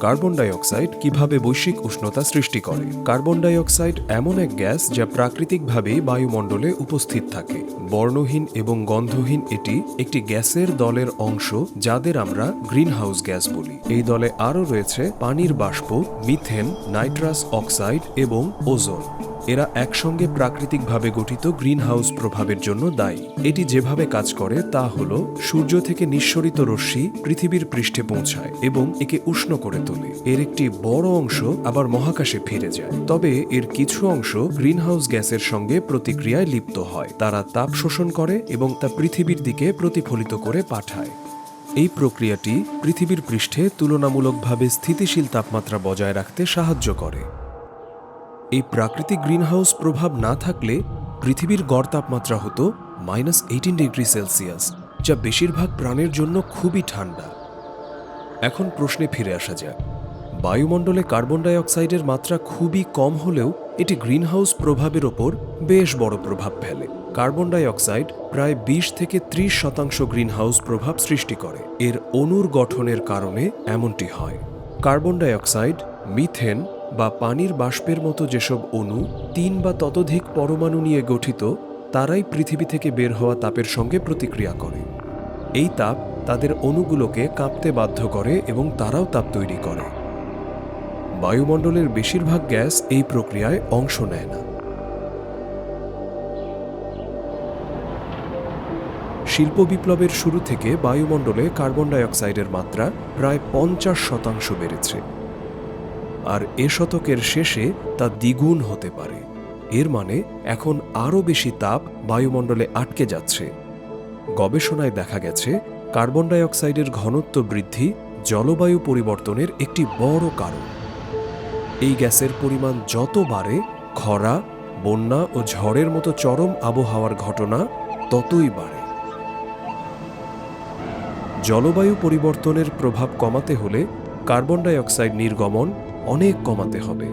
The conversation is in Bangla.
কার্বন ডাইঅক্সাইড কীভাবে বৈশ্বিক উষ্ণতা সৃষ্টি করে? কার্বন ডাইঅক্সাইড এমন এক গ্যাস যা প্রাকৃতিকভাবেই বায়ুমণ্ডলে উপস্থিত থাকে। বর্ণহীন এবং গন্ধহীন এটি একটি গ্যাসের দলের অংশ যাদের আমরা গ্রিনহাউস গ্যাস বলি। এই দলে আরও রয়েছে পানির বাষ্প, মিথেন, নাইট্রাস অক্সাইড এবং ওজোন। এরা একসঙ্গে প্রাকৃতিকভাবে গঠিত গ্রিনহাউস প্রভাবের জন্য দায়ী। এটি যেভাবে কাজ করে, তা হল সূর্য থেকে নিঃসরিত রশ্মি পৃথিবীর পৃষ্ঠে পৌঁছায় এবং একে উষ্ণ করে তোলে। এর একটি বড় অংশ আবার মহাকাশে ফিরে যায়। তবে এর কিছু অংশ গ্রিনহাউস গ্যাসের সঙ্গে প্রতিক্রিয়ায় লিপ্ত হয়। তারা তাপ শোষণ করে এবং তা পৃথিবীর দিকে প্রতিফলিত করে পাঠায়। এই প্রক্রিয়াটি পৃথিবীর পৃষ্ঠে তুলনামূলকভাবে স্থিতিশীল তাপমাত্রা বজায় রাখতে সাহায্য করে। এই প্রাকৃতিক গ্রিনহাউস প্রভাব না থাকলে পৃথিবীর গড় তাপমাত্রা হতো মাইনাস এইটিন ডিগ্রি সেলসিয়াস যা বেশিরভাগ প্রাণের জন্য খুবই ঠান্ডা। এখন প্রশ্নে ফিরে আসা যাক। বায়ুমণ্ডলে কার্বন ডাই অক্সাইডের মাত্রা খুবই কম হলেও এটি গ্রিনহাউস প্রভাবের ওপর বেশ বড় প্রভাব ফেলে। কার্বন ডাই অক্সাইড প্রায় বিশ থেকে ত্রিশ শতাংশ গ্রিনহাউস প্রভাব সৃষ্টি করে। এর অণুর গঠনের কারণে এমনটি হয়। কার্বন ডাই অক্সাইড মিথেন বা পানির বাষ্পের মতো যেসব অণু তিন বা ততোধিক পরমাণু নিয়ে গঠিত, তারাই পৃথিবী থেকে বের হওয়া তাপের সঙ্গে প্রতিক্রিয়া করে। এই তাপ তাদের অণুগুলোকে কাঁপতে বাধ্য করে এবং তারাও তাপ তৈরি করে। বায়ুমণ্ডলের বেশিরভাগ গ্যাস এই প্রক্রিয়ায় অংশ নেয় না। শিল্প বিপ্লবের শুরু থেকে বায়ুমণ্ডলে কার্বন ডাই অক্সাইডের মাত্রা প্রায় পঞ্চাশ শতাংশ বেড়েছে। আর এ শতকের শেষে তা দ্বিগুণ হতে পারে। এর মানে এখন আরও বেশি তাপ বায়ুমণ্ডলে আটকে যাচ্ছে। গবেষণায় দেখা গেছে, কার্বন ডাই অক্সাইডের ঘনত্ব বৃদ্ধি জলবায়ু পরিবর্তনের একটি বড় কারণ। এই গ্যাসের পরিমাণ যত বাড়ে, খরা, বন্যা ও ঝড়ের মতো চরম আবহাওয়ার ঘটনা ততই বাড়ে। জলবায়ু পরিবর্তনের প্রভাব কমাতে হলে কার্বন ডাই অক্সাইড নির্গমন অনেক কমাতে হবে।